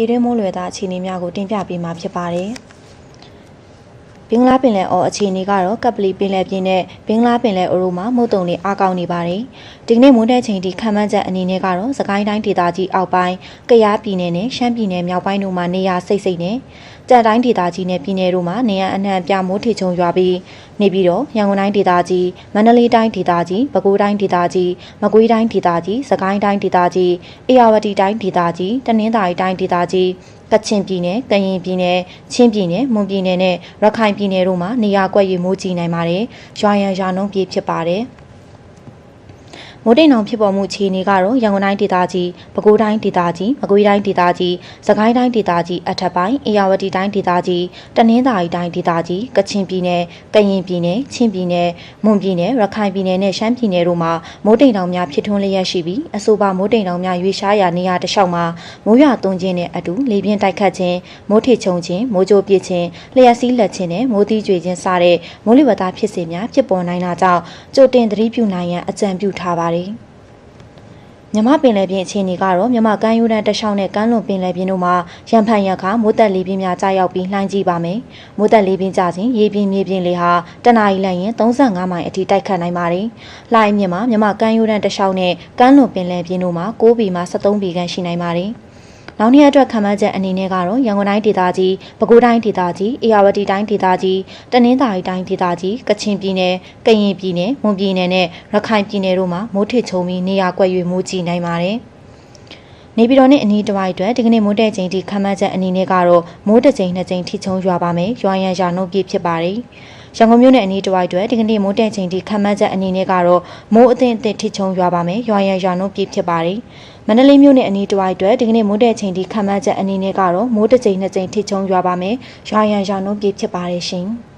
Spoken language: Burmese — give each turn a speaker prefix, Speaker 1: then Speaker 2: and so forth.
Speaker 1: ပြည်တွင်းမိုးလေဝသအခြေအနေများကိုတင်ပြပေးမှာဖြစ်ပါတယ်။ဘင်္ဂလားပင်လယ်အော်အခြေအနေကတော့ကပ်ပလီပင်လယ်ပြင်နဲ့ဘင်္ဂလားပင်လယ်အော်တို့မှာမုတ်တုံတွေအားကောင်းနေပါတယ်။ဒီကနေ့မိုးတဲ့ချိန်ထိခံမှန်းချက်အနေနဲ့ကတော့စကိုင်းတိုင်းဒေသကြီးအောက်ပိုင်း၊ကယားပြည်နယ်နဲ့ရှမ်းပြည်နယ်မြောက်ပိုင်းတို့မှာနေရာစိတ်စိတ်နဲ့ ကြံတိုင်းဒေသကြီးနဲ့ပြည်နယ်တို့မှာနေရအနှံ့အပြားမိုးထချုံရွာပြီးနေပြီးတော့ရန်ကုန်တိုင်းဒေသကြီးမန္တလေးတိုင်းဒေသကြီးပဲခူးတိုင်းဒေသကြီးမကွေးတိုင်းဒေသကြီးစကိုင်းတိုင်းဒေသကြီးအေရဝတီတိုင်းဒေသကြီးတနင်္သာရီတိုင်းဒေသကြီးကချင်ပြည်နယ်၊ကရင်ပြည်နယ်၊ချင်းပြည်နယ်၊မွန်ပြည်နယ်နဲ့ရခိုင်ပြည်နယ်တို့မှာနေရာကွက်၍မိုးကြီးနိုင်ပါတယ်။ရွာရန်ရွာနှုန်းပြည့်ဖြစ်ပါတယ်။ မိုးတိမ်တောင်ဖြစ်ပေါ်မှုအခြေအနေကတော့ရန်ကုန်တိုင်းဒေသကြီး၊ပဲခူးတိုင်းဒေသကြီး၊မကွေးတိုင်းဒေသကြီး၊စကိုင်းတိုင်းဒေသကြီးအထက်ပိုင်း၊အေရဝတီတိုင်းဒေသကြီး၊တနင်္သာရီတိုင်းဒေသကြီး၊ကချင်ပြည်နယ်၊ကရင်ပြည်နယ်၊ချင်းပြည်နယ်၊မွန်ပြည်နယ်၊ရခိုင်ပြည်နယ်နဲ့ရှမ်းပြည်နယ်တို့မှာမိုးတိမ်တောင်များဖြစ်ထွန်းလျက်ရှိပြီးအဆိုပါမိုးတိမ်တောင်များရွေရှားရာနေရာတစ်လျှောက်မှာမိုးရွာသွန်းခြင်းနဲ့အတူလေပြင်းတိုက်ခတ်ခြင်းမိုးထချုံခြင်းမိုးကြိုပစ်ခြင်းလျှက်စီးလက်ခြင်းနဲ့မိုးသီးကြွေခြင်းစတဲ့မိုးလေဝသဖြစ်စဉ်များဖြစ်ပေါ်နိုင်တာကြောင့်ကြိုတင်သတိပြုနိုင်ရန်အကြံပြုထားပါတယ်။မြမပင်လယ်ပြင်အခြေအနေကတော့မြမကမ်းရိုးတန်းတစ်လျှောက်နဲ့ကမ်းလွန်ပင်လယ်ပြင်တို့မှာရံဖန်ရခါမိုးတက်လေပြင်းများကြာရောက်ပြီးလှိုင်းကြီးပါမယ်။မိုးတက်လေပြင်းကြစဉ်ရေပြင်းမြေပြင်းလေဟာတနအီလရင်35မိုင်အထိတိုက်ခတ်နိုင်ပါတယ်။လှိုင်းမြင့်မှာမြမကမ်းရိုးတန်းတစ်လျှောက်နဲ့ကမ်းလွန်ပင်လယ်ပြင်တို့မှာ6ဘီမှ73ဘီခန့်ရှိနိုင်ပါတယ်။ နောက်နေ့အတွက်ခံမှန်းချက်အနေနဲ့ကတော့ရန်ကုန်တိုင်းဒေသကြီး၊ပဲခူးတိုင်းဒေသကြီး၊အေရဝတီတိုင်းဒေသကြီး၊တနင်္သာရီတိုင်းဒေသကြီး၊ကချင်ပြည်နယ်၊ကရင်ပြည်နယ်၊မွန်ပြည်နယ်နဲ့ရခိုင်ပြည်နယ်တို့မှာမိုးထစ်ချုံပြီးနေရာကွက်၍မိုးကြီးနိုင်ပါတယ်။ နေပြည်တော်နဲ့အနီးတစ်ဝိုက်အတွက်ဒီကနေ့မိုးတဲ့ချိန်ထိခံမှန်းချက်အနေနဲ့ကတော့မိုးတစ်ချိန်နှစ်ချိန်ထိချုံရွာပါမယ်။ရွာရန်ရာနှုတ်ပြည့်ဖြစ်ပါတယ်။ရန်ကုန်မြို့နယ်အနီးတစ်ဝိုက်အတွက်ဒီကနေ့မိုးတဲ့ချိန်ထိခံမှန်းချက်အနေနဲ့ကတော့မိုးအသင့်အသင့်ထိချုံရွာပါမယ်။ရွာရန်ရာနှုတ်ပြည့်ဖြစ်ပါတယ်။မန္တလေးမြို့နယ်အနီးတစ်ဝိုက်အတွက်ဒီကနေ့မိုးတဲ့ချိန်ထိခံမှန်းချက်အနေနဲ့ကတော့မိုးတစ်ချိန်နှစ်ချိန်ထိချုံရွာပါမယ်။ရွာရန်ရာနှုတ်ပြည့်ဖြစ်ပါတယ်ရှင်။